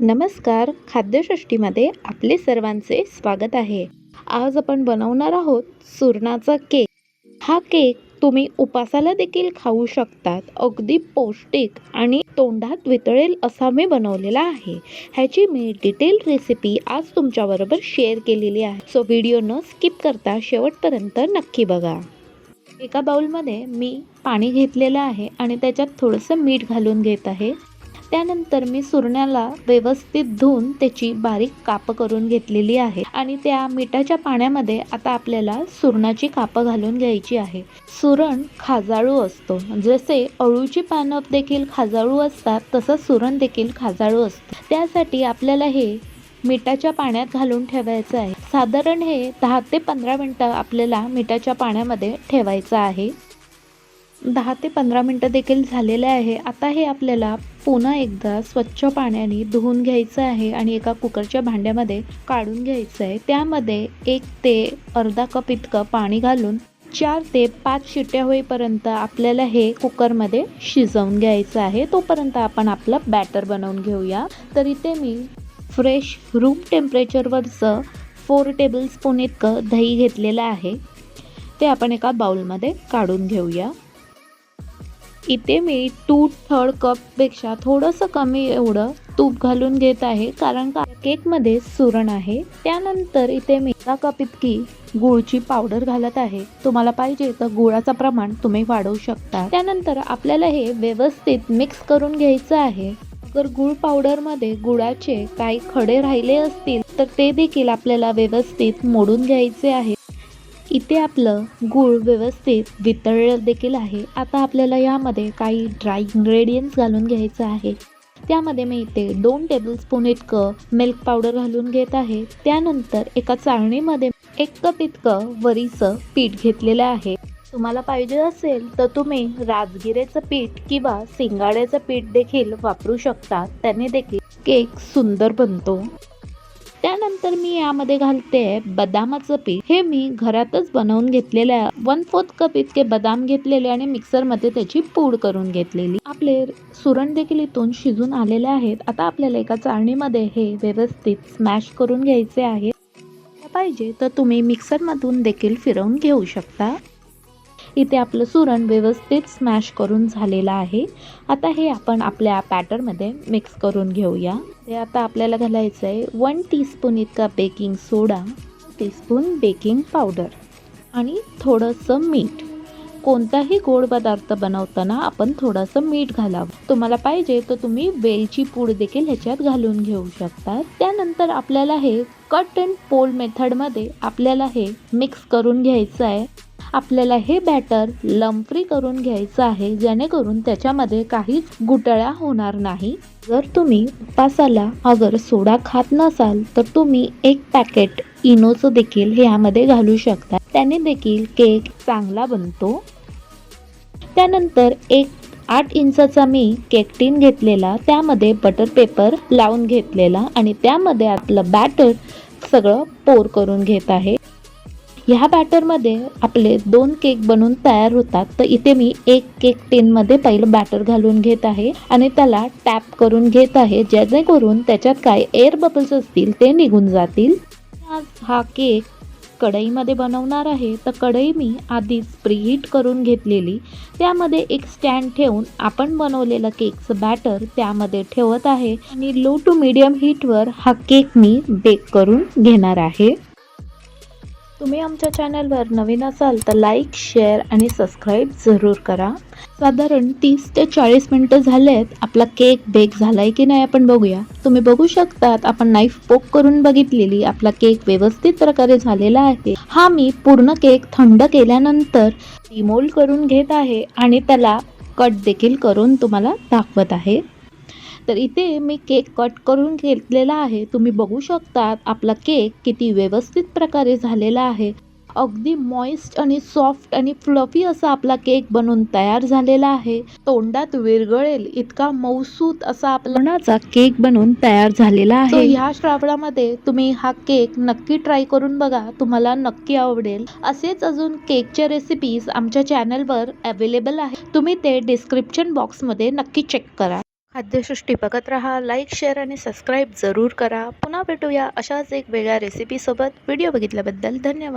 नमस्कार खाद्यसृष्टीमध्ये आपले सर्वांचे स्वागत आहे. आज आपण बनवणार आहोत सुरणाचा केक. हा केक तुम्ही उपासाला देखील खाऊ शकतात. अगदी पौष्टिक आणि तोंडात वितळेल असा मी बनवलेला आहे. ह्याची मी डिटेल रेसिपी आज तुमच्याबरोबर शेअर केलेली आहे. सो व्हिडिओ न स्किप करता शेवटपर्यंत नक्की बघा. एका बाउलमध्ये मी पाणी घेतलेलं आहे आणि त्याच्यात थोडंसं मीठ घालून घेत आहे. त्यानंतर मी सुरण्याला व्यवस्थित धुवून त्याची बारीक कापं करून घेतलेली आहे. आणि त्या मिठाच्या पाण्यामध्ये आता आपल्याला सुरणाची कापं घालून घ्यायची आहे. सुरण खाजाळू असतो. जसे अळूची पानं देखील खाजाळू असतात तसं सुरण देखील खाजाळू असतं. त्यासाठी आपल्याला हे मिठाच्या पाण्यात घालून ठेवायचं आहे. साधारण हे दहा ते पंधरा मिनटं आपल्याला मिठाच्या पाण्यामध्ये ठेवायचं आहे. दहा ते पंधरा मिनटं देखील झालेले आहे. आता हे आपल्याला पुन्हा एकदा स्वच्छ पाण्याने धुवून घ्यायचं आहे आणि एका कुकरच्या भांड्यामध्ये काढून घ्यायचं आहे. त्यामध्ये एक ते अर्धा कप इतकं पाणी घालून चार ते पाच शिट्ट्या होईपर्यंत आपल्याला हे कुकरमध्ये शिजवून घ्यायचं आहे. तोपर्यंत आपण आपलं बॅटर बनवून घेऊया. तर इथे मी फ्रेश रूम टेम्परेचरवरचं फोर टेबलस्पून इतकं दही घेतलेलं आहे. ते आपण एका बाउलमध्ये काढून घेऊया. इथे मी टू थर्ड कपपेक्षा थोडंसं कमी एवढं तूप घालून घेत आहे कारण का केकमध्ये सुरण आहे. त्यानंतर इथे मी एका कप इतकी गुळची पावडर घालत आहे. तुम्हाला पाहिजे तर गुळाचं प्रमाण तुम्ही वाढवू शकता. त्यानंतर आपल्याला हे व्यवस्थित मिक्स करून घ्यायचं आहे. जर गुळ पावडरमध्ये गुळाचे काही खडे राहिले असतील तर ते देखील आपल्याला व्यवस्थित मोडून घ्यायचे आहे. इथे आपलं गूळ व्यवस्थित वितळलं देखील आहे. आता आपल्याला यामध्ये काही ड्राय इन्ग्रेडियंट्स घालून घ्यायचं आहे. त्यामध्ये मी इथे दोन टेबलस्पून इतकं मिल्क पावडर घालून घेत आहे. त्यानंतर एका चाळणीमध्ये एक कप इतकं वरीचं पीठ घेतलेलं आहे. तुम्हाला पाहिजे असेल तर तुम्ही राजगिरेचं पीठ किंवा सिंगाड्याचं पीठ देखील वापरू शकता. त्याने देखील केक सुंदर बनतो. त्यानंतर मी यामध्ये घालते बदामाचं पीठ. हे मी घरातच बनवून घेतलेलं आहे. वन फोर्थ कप इतके बदाम घेतलेले आणि मिक्सरमध्ये त्याची पूड करून घेतलेली. आपले सुरण देखील इथून शिजून आलेले आहेत. आता आपल्याला एका चाळणीमध्ये हे व्यवस्थित स्मॅश करून घ्यायचे आहे. पाहिजे तर तुम्ही मिक्सरमधून देखील फिरवून घेऊ शकता. इथे आपलं सुरण व्यवस्थित स्मॅश करून झालेलं आहे. आता हे आपण आपल्या पॅटरमध्ये मिक्स करून घेऊया. हे आता आपल्याला घालायचं आहे वन टीस्पून इतका baking soda teaspoon baking powder आणि थोडंसं मीठ. कोणताही गोड पदार्थ बनवताना आपण थोडंसं मीठ घालावं. तुम्हाला पाहिजे तर तुम्ही वेलची पूड देखील ह्याच्यात घालून घेऊ शकता. त्यानंतर आपल्याला हे कट अँड पोल मेथडमध्ये आपल्याला हे मिक्स करून घ्यायचं आहे आपल्याला हे बॅटर लंपरी करून घ्यायचं आहे जेणेकरून त्याच्यामध्ये काहीच गुटळ्या होणार नाही. जर तुम्ही उपासाला अगर सोडा खात नसाल तर तुम्ही एक पॅकेट इनोचं देखील ह्यामध्ये घालू शकता. त्याने देखील केक चांगला बनतो. त्यानंतर एक आठ इंचाचा मी केक टीन घेतलेला त्यामध्ये बटर पेपर लावून घेतलेला आणि त्यामध्ये आपलं बॅटर सगळं पोर करून घेत आहे. ह्या बॅटरमध्ये आपले दोन केक बनवून तयार होतात. तर इथे मी एक केक टीनमध्ये पहिलं बॅटर घालून घेत आहे आणि त्याला टॅप करून घेत आहे. जेणेकरून त्याच्यात काय एअर बबल्स असतील ते निघून जातील. आज हा केक कढईमध्ये बनवणार आहे. तर कढई मी आधीच प्रीहीट करून घेतलेली. त्यामध्ये एक स्टँड ठेवून आपण बनवलेलं केकचं बॅटर त्यामध्ये ठेवत आहे. आणि लो टू मीडियम हीटवर हा केक मी बेक करून घेणार आहे. तुम्ही आमच्या चॅनलवर नवीन असाल तर लाईक शेअर आणि सबस्क्राईब जरूर करा. साधारण तीस ते चाळीस मिनटं झाले आहेत आपला केक बेक झाला आहे की नाही आपण बघूया. तुम्ही बघू शकतात आपण नाईफ पोक करून बघितलेली आपला केक व्यवस्थित प्रकारे झालेला आहे. हा मी पूर्ण केक थंड केल्यानंतर रिमोल्ड करून घेत आहे आणि त्याला कट देखील करून तुम्हाला दाखवत आहे. तर इथे मी केक कट करून घेतलेला आहे. तुम्ही बघू शकतात आपला केक किती व्यवस्थित प्रकारे झालेला आहे. अगदी मॉइस्ट आणि सॉफ्ट आणि फ्लफी असा आपला केक बनून तयार झालेला आहे. तोंडात विरगळेल इतका मौसूत असा आपला केक बनून तयार झालेला आहे. ह्या श्रावणामध्ये तुम्ही हा केक नक्की ट्राय करून बघा. तुम्हाला नक्की आवडेल. असेच अजून केकच्या रेसिपीज आमच्या चॅनलवर अवेलेबल आहे तुम्ही ते डिस्क्रिप्शन बॉक्समध्ये नक्की चेक करा. खाद्यसृष्टी बघत राहा लाईक शेअर आणि सबस्क्राईब जरूर करा. पुन्हा भेटूया अशाच एक वेगळ्या रेसिपीसोबत व्हिडिओ बघितल्याबद्दल धन्यवाद.